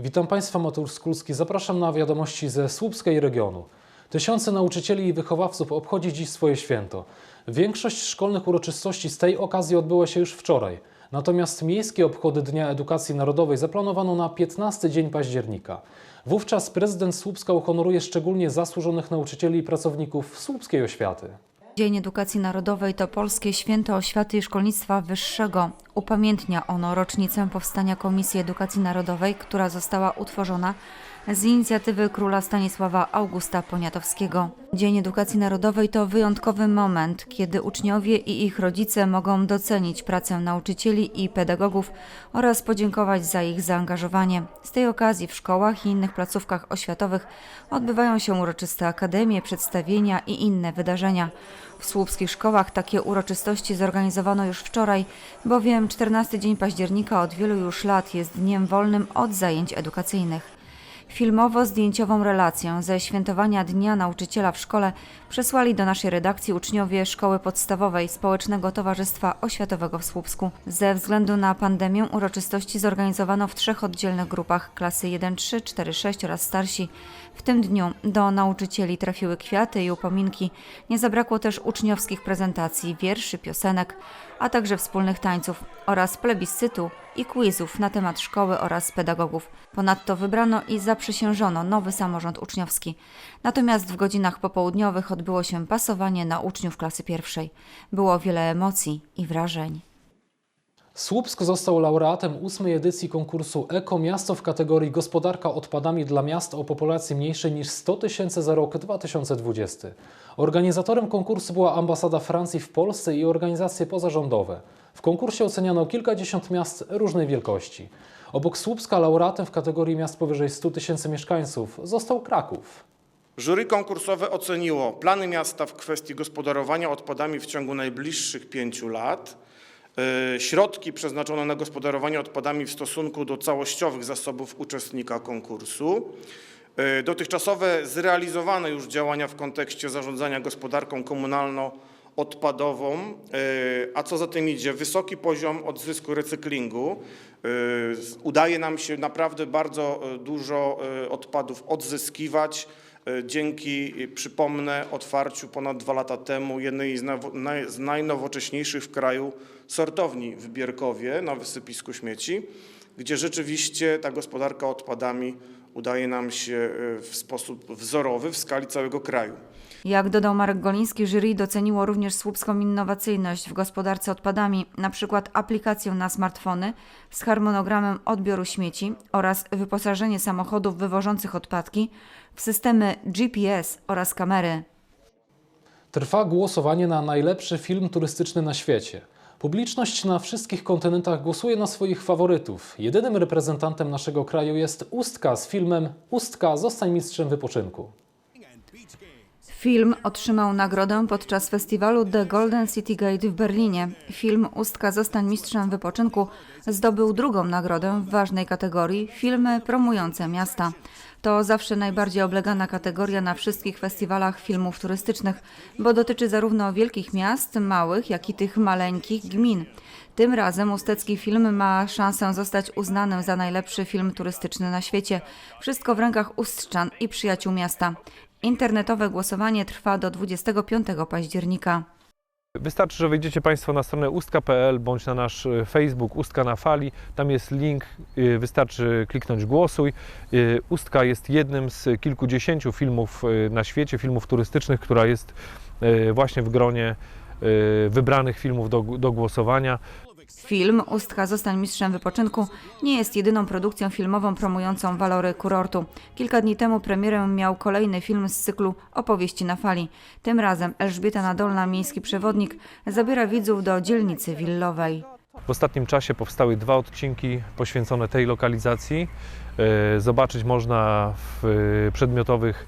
Witam Państwa, Mateusz Skulski. Zapraszam na wiadomości ze Słupskiej regionu. Tysiące nauczycieli i wychowawców obchodzi dziś swoje święto. Większość szkolnych uroczystości z tej okazji odbyła się już wczoraj. Natomiast miejskie obchody Dnia Edukacji Narodowej zaplanowano na 15 dzień października. Wówczas prezydent Słupska uhonoruje szczególnie zasłużonych nauczycieli i pracowników słupskiej oświaty. Dzień Edukacji Narodowej to Polskie Święto Oświaty i Szkolnictwa Wyższego. Upamiętnia ono rocznicę powstania Komisji Edukacji Narodowej, która została utworzona z inicjatywy króla Stanisława Augusta Poniatowskiego. Dzień Edukacji Narodowej to wyjątkowy moment, kiedy uczniowie i ich rodzice mogą docenić pracę nauczycieli i pedagogów oraz podziękować za ich zaangażowanie. Z tej okazji w szkołach i innych placówkach oświatowych odbywają się uroczyste akademie, przedstawienia i inne wydarzenia. W słupskich szkołach takie uroczystości zorganizowano już wczoraj, bowiem 14 dzień października od wielu już lat jest dniem wolnym od zajęć edukacyjnych. Filmowo-zdjęciową relację ze świętowania Dnia Nauczyciela w szkole przesłali do naszej redakcji uczniowie Szkoły Podstawowej Społecznego Towarzystwa Oświatowego w Słupsku. Ze względu na pandemię uroczystości zorganizowano w trzech oddzielnych grupach klasy 1, 3, 4, 6 oraz starsi. W tym dniu do nauczycieli trafiły kwiaty i upominki. Nie zabrakło też uczniowskich prezentacji, wierszy, piosenek, a także wspólnych tańców oraz plebiscytu i quizów na temat szkoły oraz pedagogów. Ponadto wybrano i zaprzysiężono nowy samorząd uczniowski. Natomiast w godzinach popołudniowych odbyło się pasowanie na uczniów klasy pierwszej. Było wiele emocji i wrażeń. Słupsk został laureatem ósmej edycji konkursu Eko Miasto w kategorii Gospodarka odpadami dla miast o populacji mniejszej niż 100 tysięcy za rok 2020. Organizatorem konkursu była ambasada Francji w Polsce i organizacje pozarządowe. W konkursie oceniano kilkadziesiąt miast różnej wielkości. Obok Słupska laureatem w kategorii miast powyżej 100 tysięcy mieszkańców został Kraków. Jury konkursowe oceniło plany miasta w kwestii gospodarowania odpadami w ciągu najbliższych pięciu lat, y, środki przeznaczone na gospodarowanie odpadami w stosunku do całościowych zasobów uczestnika konkursu, y, dotychczasowe zrealizowane już działania w kontekście zarządzania gospodarką komunalno-odpadową, y, a co za tym idzie, wysoki poziom odzysku recyklingu. Udaje nam się naprawdę bardzo dużo odpadów odzyskiwać. Y, Dzięki, y, przypomnę, otwarciu ponad dwa lata temu jednej z, najnowocześniejszych w kraju sortowni w Bierkowie na wysypisku śmieci, gdzie rzeczywiście ta gospodarka odpadami udaje nam się y, w sposób wzorowy w skali całego kraju. Jak dodał Marek Goliński, jury doceniło również słupską innowacyjność w gospodarce odpadami, przykład aplikację na smartfony z harmonogramem odbioru śmieci oraz wyposażenie samochodów wywożących odpadki w systemy GPS oraz kamery. Trwa głosowanie na najlepszy film turystyczny na świecie. Publiczność na wszystkich kontynentach głosuje na swoich faworytów. Jedynym reprezentantem naszego kraju jest Ustka z filmem Ustka zostań mistrzem wypoczynku. Film otrzymał nagrodę podczas festiwalu The Golden City Gate w Berlinie. Film Ustka zostań mistrzem wypoczynku zdobył drugą nagrodę w ważnej kategorii filmy promujące miasta. To zawsze najbardziej oblegana kategoria na wszystkich festiwalach filmów turystycznych, bo dotyczy zarówno wielkich miast, małych, jak i tych maleńkich gmin. Tym razem ustecki film ma szansę zostać uznany za najlepszy film turystyczny na świecie. Wszystko w rękach ustrzan i przyjaciół miasta. Internetowe głosowanie trwa do 25 października. Wystarczy, że wejdziecie Państwo na stronę ustka.pl bądź na nasz y, Facebook Ustka na Fali. Tam jest link, y, wystarczy kliknąć głosuj. Y, Ustka jest jednym z kilkudziesięciu filmów na świecie, filmów turystycznych, która jest właśnie w gronie wybranych filmów do, do głosowania. Film Ustka zostań mistrzem wypoczynku nie jest jedyną produkcją filmową promującą walory kurortu. Kilka dni temu premierę miał kolejny film z cyklu Opowieści na fali. Tym razem Elżbieta Nadolna, miejski przewodnik, zabiera widzów do dzielnicy willowej. W ostatnim czasie powstały dwa odcinki poświęcone tej lokalizacji. E, Zobaczyć można w e, przedmiotowych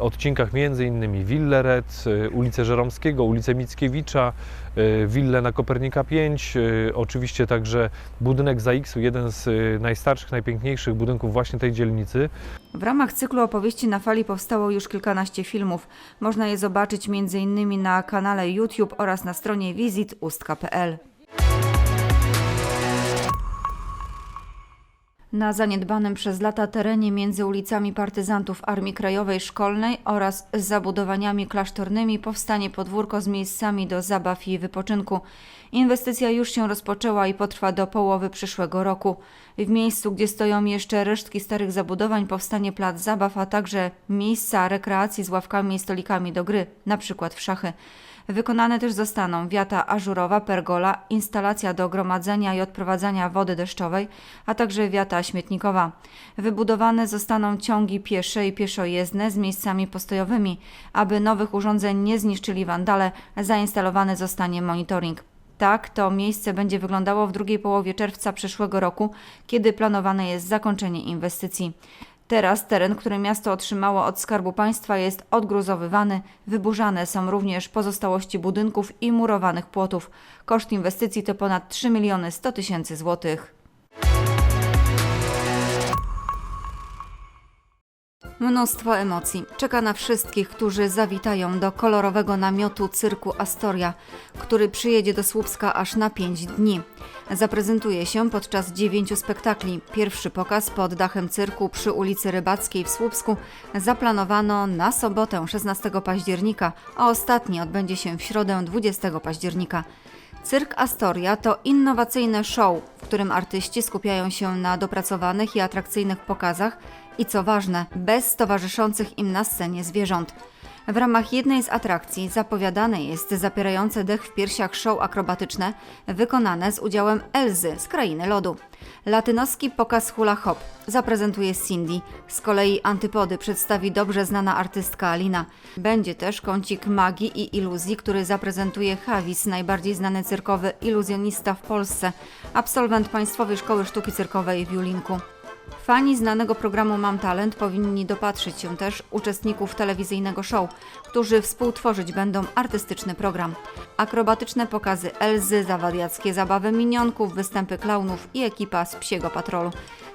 odcinkach m.in. Willę Red, e, ulicę Żeromskiego, ulicę Mickiewicza, e, willę na Kopernika 5, e, oczywiście także budynek ZAX-u, jeden z e, najstarszych, najpiękniejszych budynków właśnie tej dzielnicy. W ramach cyklu opowieści na fali powstało już kilkanaście filmów. Można je zobaczyć m.in. na kanale YouTube oraz na stronie wizitustka.pl. Na zaniedbanym przez lata terenie między ulicami partyzantów Armii Krajowej Szkolnej oraz zabudowaniami klasztornymi powstanie podwórko z miejscami do zabaw i wypoczynku. Inwestycja już się rozpoczęła i potrwa do połowy przyszłego roku. W miejscu, gdzie stoją jeszcze resztki starych zabudowań, powstanie plac zabaw, a także miejsca rekreacji z ławkami i stolikami do gry, na przykład w szachy. Wykonane też zostaną wiata ażurowa, pergola, instalacja do gromadzenia i odprowadzania wody deszczowej, a także wiata śmietnikowa. Wybudowane zostaną ciągi piesze i pieszojezdne z miejscami postojowymi. Aby nowych urządzeń nie zniszczyli wandale, zainstalowany zostanie monitoring. Tak, to miejsce będzie wyglądało w drugiej połowie czerwca przyszłego roku, kiedy planowane jest zakończenie inwestycji. Teraz teren, który miasto otrzymało od Skarbu Państwa jest odgruzowywany, wyburzane są również pozostałości budynków i murowanych płotów. Koszt inwestycji to ponad 3 miliony 100 tysięcy złotych. Mnóstwo emocji czeka na wszystkich, którzy zawitają do kolorowego namiotu cyrku Astoria, który przyjedzie do Słupska aż na 5 dni. Zaprezentuje się podczas dziewięciu spektakli. Pierwszy pokaz pod dachem cyrku przy ulicy Rybackiej w Słupsku zaplanowano na sobotę 16 października, a ostatni odbędzie się w środę 20 października. Cyrk Astoria to innowacyjne show, w którym artyści skupiają się na dopracowanych i atrakcyjnych pokazach i co ważne, bez towarzyszących im na scenie zwierząt. W ramach jednej z atrakcji zapowiadane jest zapierające dech w piersiach show akrobatyczne wykonane z udziałem Elzy z Krainy Lodu. Latynoski pokaz hula hop zaprezentuje Cindy, z kolei antypody przedstawi dobrze znana artystka Alina. Będzie też kącik magii i iluzji, który zaprezentuje Havis, najbardziej znany cyrkowy iluzjonista w Polsce, absolwent Państwowej Szkoły Sztuki Cyrkowej w Julinku. Fani znanego programu Mam Talent powinni dopatrzyć się też uczestników telewizyjnego show, którzy współtworzyć będą artystyczny program. Akrobatyczne pokazy Elzy, zawadiackie zabawy minionków, występy klaunów i ekipa z Psiego Patrolu.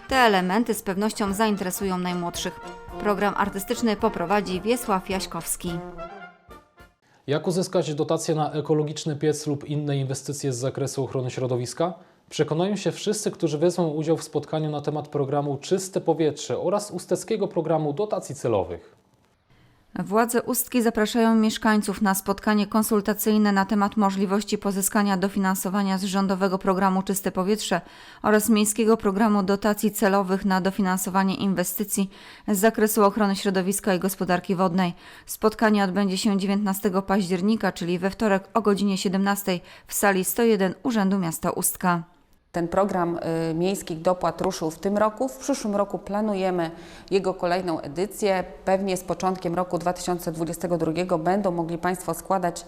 Te elementy z pewnością zainteresują najmłodszych. Program artystyczny poprowadzi Wiesław Jaśkowski. Jak uzyskać dotacje na ekologiczny piec lub inne inwestycje z zakresu ochrony środowiska? Przekonają się wszyscy, którzy wezmą udział w spotkaniu na temat programu Czyste Powietrze oraz usteckiego programu dotacji celowych. Władze Ustki zapraszają mieszkańców na spotkanie konsultacyjne na temat możliwości pozyskania dofinansowania z rządowego programu Czyste Powietrze oraz miejskiego programu dotacji celowych na dofinansowanie inwestycji z zakresu ochrony środowiska i gospodarki wodnej. Spotkanie odbędzie się 19 października, czyli we wtorek o godzinie 17 w sali 101 Urzędu Miasta Ustka. Ten program y, miejskich dopłat ruszył w tym roku. W przyszłym roku planujemy jego kolejną edycję. Pewnie z początkiem roku 2022 będą mogli Państwo składać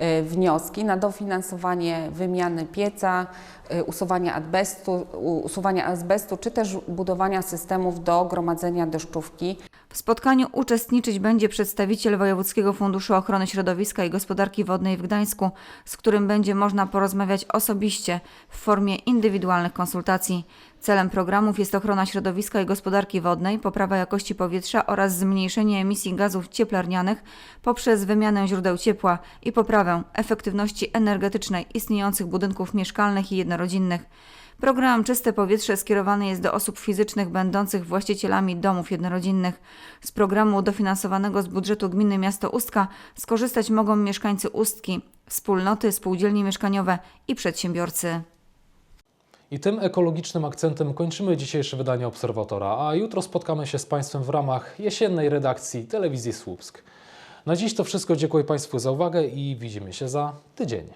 y, wnioski na dofinansowanie wymiany pieca, y, usuwania azbestu, usuwania azbestu czy też budowania systemów do gromadzenia deszczówki. W spotkaniu uczestniczyć będzie przedstawiciel Wojewódzkiego Funduszu Ochrony Środowiska i Gospodarki Wodnej w Gdańsku, z którym będzie można porozmawiać osobiście w formie indywidualnych konsultacji. Celem programów jest ochrona środowiska i gospodarki wodnej, poprawa jakości powietrza oraz zmniejszenie emisji gazów cieplarnianych poprzez wymianę źródeł ciepła i poprawę efektywności energetycznej istniejących budynków mieszkalnych i jednorodzinnych. Program Czyste Powietrze skierowany jest do osób fizycznych będących właścicielami domów jednorodzinnych. Z programu dofinansowanego z budżetu gminy Miasto Ustka skorzystać mogą mieszkańcy Ustki, wspólnoty, spółdzielnie mieszkaniowe i przedsiębiorcy. I tym ekologicznym akcentem kończymy dzisiejsze wydanie Obserwatora, a jutro spotkamy się z Państwem w ramach jesiennej redakcji Telewizji Słupsk. Na dziś to wszystko. Dziękuję Państwu za uwagę i widzimy się za tydzień.